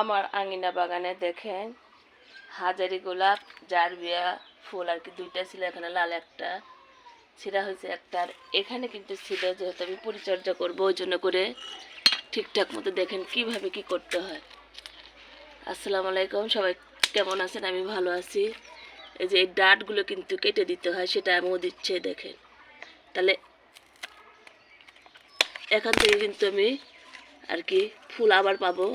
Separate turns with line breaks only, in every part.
আমার আঙিনা বাগানে দেখেন হাজারি গোলাপ, জারবিয়া ফুল আর কি, দুইটা ছিল, এখানে লাল একটা, ছিঁড়া হয়েছে একটা। আর এখানে কিন্তু ছিল যেহেতু আমি পরিচর্যা করব, ওই জন্য করে ঠিকঠাক মতো দেখেন কীভাবে কি করতে হয়। আসসালামু আলাইকুম, সবাই কেমন আছেন? আমি ভালো আছি। এই যে এই ডাটগুলো কিন্তু কেটে দিতে হয়, সেটা আমিও দিচ্ছে, দেখেন। তাহলে এখান থেকে কিন্তু আমি আর কি ফুল আবার পাবো।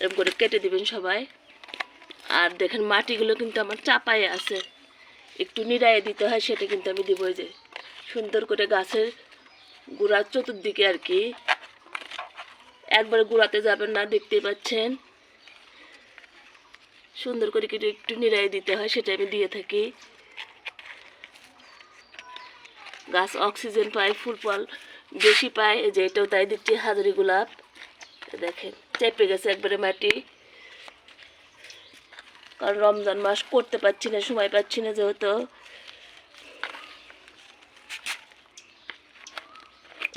এরকম করে কেটে দিবেন সবাই। আর দেখেন মাটিগুলো কিন্তু আমার চাপায় আছে। একটু নিড়াইয়ে দিতে হয়, সেটা কিন্তু আমি দিব যে সুন্দর করে গাছের গোড়ার চতুর্দিকে আর কি। একবার গোড়াতে যাবেন না, দেখতেই পাচ্ছেন। সুন্দর করে কিন্তু একটু নিড়াইয়ে দিতে হয়, সেটা আমি দিয়ে থাকি। গাছ অক্সিজেন পায়, ফুল ফল বেশি পায় যে এটাও তাই দিচ্ছি, হাজারি গোলাপ। দেখেন। চেপে গেছে একবারে মাটি। কারণ রমজান মাস করতে পারছি না, সময় পাচ্ছি না যেহেতু।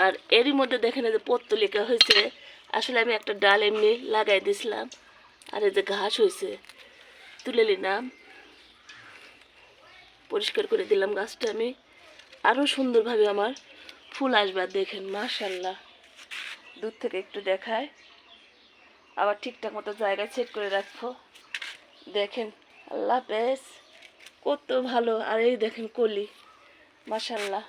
আর এরই মধ্যে দেখেন যে পত্তলিকা হয়েছে। আসলে আমি একটা ডাল এমনি লাগাই দিছিলাম, আর এই যে ঘাস হয়েছে। তুলে নিলাম। পরিষ্কার করে দিলাম গাছটা আমি। আরও সুন্দরভাবে আমার ফুল আসবে, আর দেখেন মাশাল্লাহ দূর থেকে একটু দেখায়। আবার ঠিকঠাক মতো জায়গায় সেট করে রাখব। দেখেন, আল্লাহ পেস কত ভালো। আর এই দেখেন কলি মাশাল্লাহ